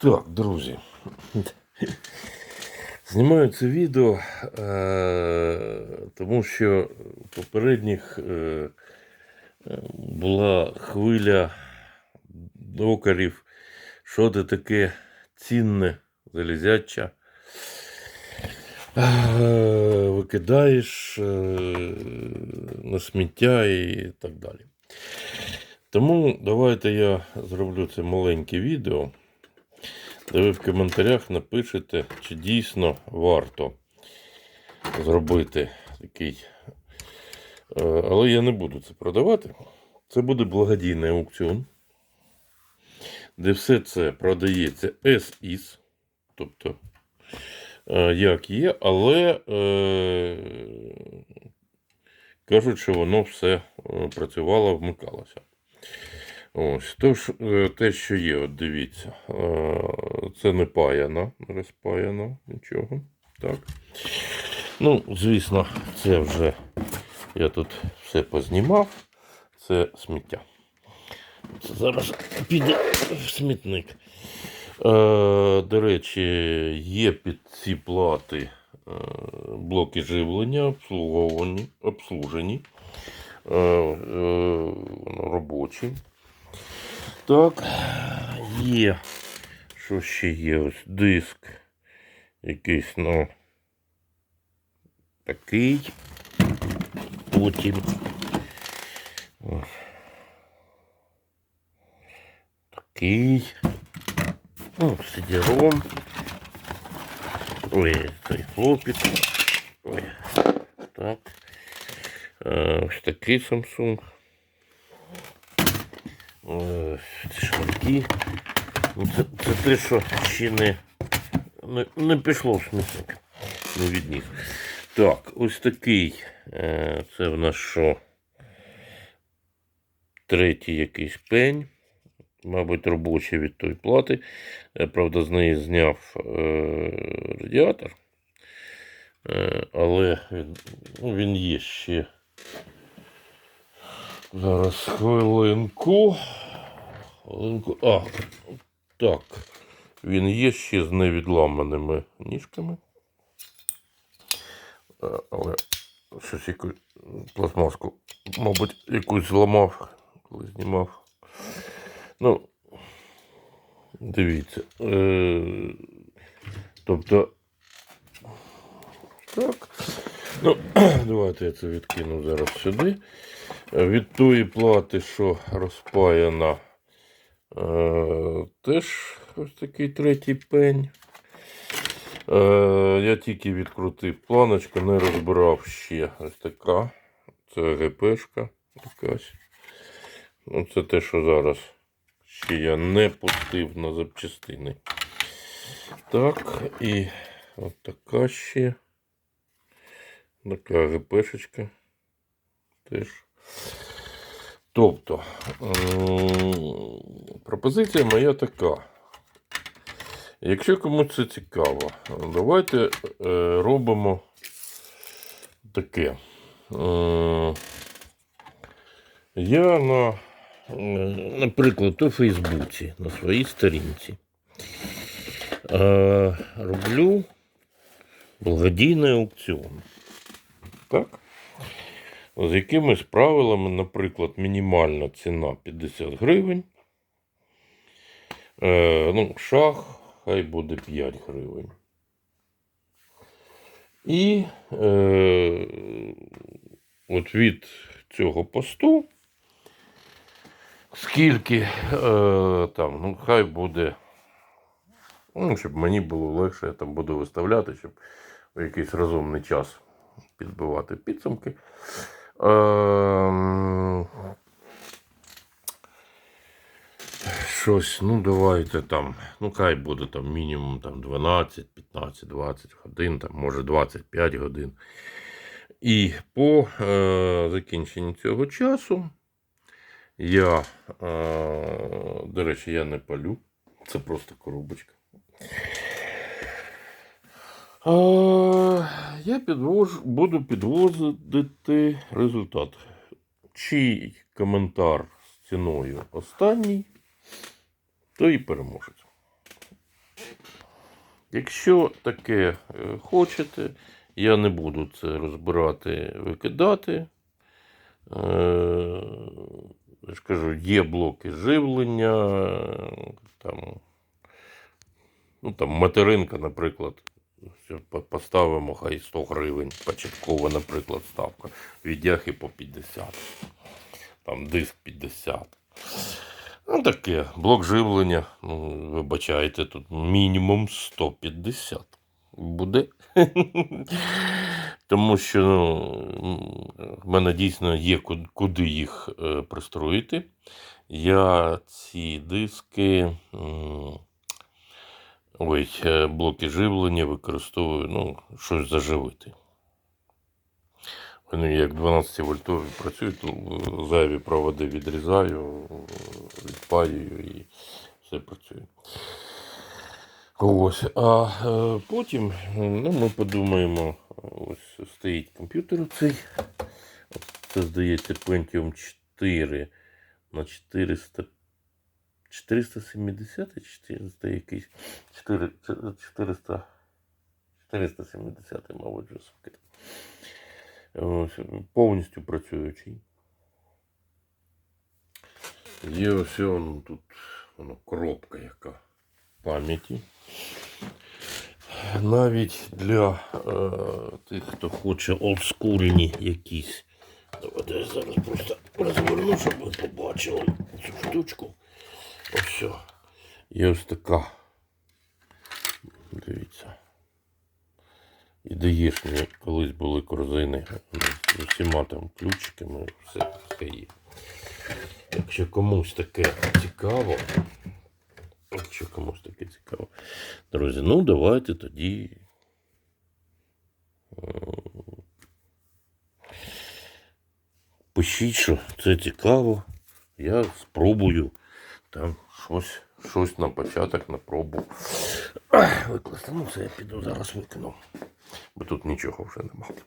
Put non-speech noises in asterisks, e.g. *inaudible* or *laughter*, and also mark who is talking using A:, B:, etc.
A: Так, друзі. Знімаю це відео, е, тому що попередніх е, була хвиля докарів, що це таке цінне залізяча. Е, Викидаєш на сміття і так далі. Тому давайте я зроблю це маленьке відео, де ви в коментарях напишете, чи дійсно варто зробити такий. Е, Але я не буду це продавати. Це буде благодійний аукціон, де все це продається SIS, тобто е, як є, але е, кажуть, що воно все працювало, вмикалося. Ось, тож, е, те, що є, от дивіться, е, це не паяно, розпаяно, нічого. Так. Ну, звісно, це вже я тут все познімав. Це сміття. Це зараз піде в смітник. Е, до речі, є під ці плати е, блоки живлення, обслуговані, обслужені. Е, е, робочі. Так, є. Що ще є? Ось диск. Якийсь, ну. Такий. Потім. Ось. Такий. Ну, сидіром. Ой, цей хлопець. Ой. Так. Е, Ось такий Samsung. Е, Ці. Ну, Це, це те, що ще не, не, не пішло в смітник. Не відніс. Так, ось такий. е, Це в нас що? Третій якийсь пень. Мабуть, робочий від тої плати. Я, правда, з неї зняв е, радіатор. Е, але він, ну, він є ще. Зараз хвилинку. А, так. Він є ще з невідламаними ніжками. Е, Але щось якусь пластмаску, мабуть, якусь зламав, коли знімав. Ну, дивіться. Е, тобто. Так. Ну, *clears throat* давайте я це відкину зараз сюди. Е, Від тої плати, що розпаяна, е, теж ось такий третій пень. Е, я тільки відкрутив планочку, не розбирав ще ось така. Це ГПшка якась. Ну, це те, що зараз ще я не пустив на запчастини. Так, і от така ще. Така ГПшечка. Теж. Тобто, пропозиція моя така. Якщо комусь це цікаво, давайте е, робимо таке. Е, я на, е, наприклад, у Фейсбуці на своїй сторінці е, роблю благодійний аукціон. Так? З якимись правилами, наприклад, мінімальна ціна 50 гривень. Е, ну, шах, хай буде 5 гривень. І е, от від цього посту, скільки е, там, ну, хай буде, ну, щоб мені було легше, я там буду виставляти, щоб в якийсь розумний час підбивати підсумки. Ем, щось, ну давайте там, ну хай буде там мінімум там 12, 15, 20 годин, там, може 25 годин. І по е, закінченні цього часу я, е, до речі, я не палю. Це просто коробочка. Е, я підвож, буду підвозити результат. Чий коментар з ціною останній, то і переможець. Якщо таке е, хочете, я не буду це розбирати, викидати. Е, Я ж кажу, є блоки живлення, там, ну, там материнка, наприклад. Поставимо хай 100 гривень, початкова, наприклад, ставка. Віддяхи по 50. Там диск 50. Ну, таке, блок живлення, ну, вибачайте, тут мінімум 150 буде. *laughs* Тому що ну, в мене дійсно є куди їх е, пристроїти. Я ці диски, ой, е, блоки живлення використовую, ну, щось заживити. Вони як 12 вольтові працюють, ну, зайві проводи відрізаю, відпаюю і все працює. Ось. А е, потім ну, ми подумаємо, ось стоїть комп'ютер цей. Це здається Pentium 4 на 400. 470 чи 400 якийсь 400 470, мабуть, вже повністю працюючий. Є ось воно тут воно, коробка яка пам'яті. Навіть для е, тих, хто хоче олдскульні якісь. Давайте я зараз просто розверну, щоб ви побачили цю штучку. Ось. Є ось така. Дивіться. І даєш мені колись були корзини з усіма там ключиками, все, все є. Якщо комусь таке цікаво, якщо комусь таке цікаво, друзі, ну давайте тоді. е, Пишіть, що це цікаво. Я спробую там щось, щось на початок на пробу викласти. Ну, це я піду зараз викину. Бо тут нічого вже немає.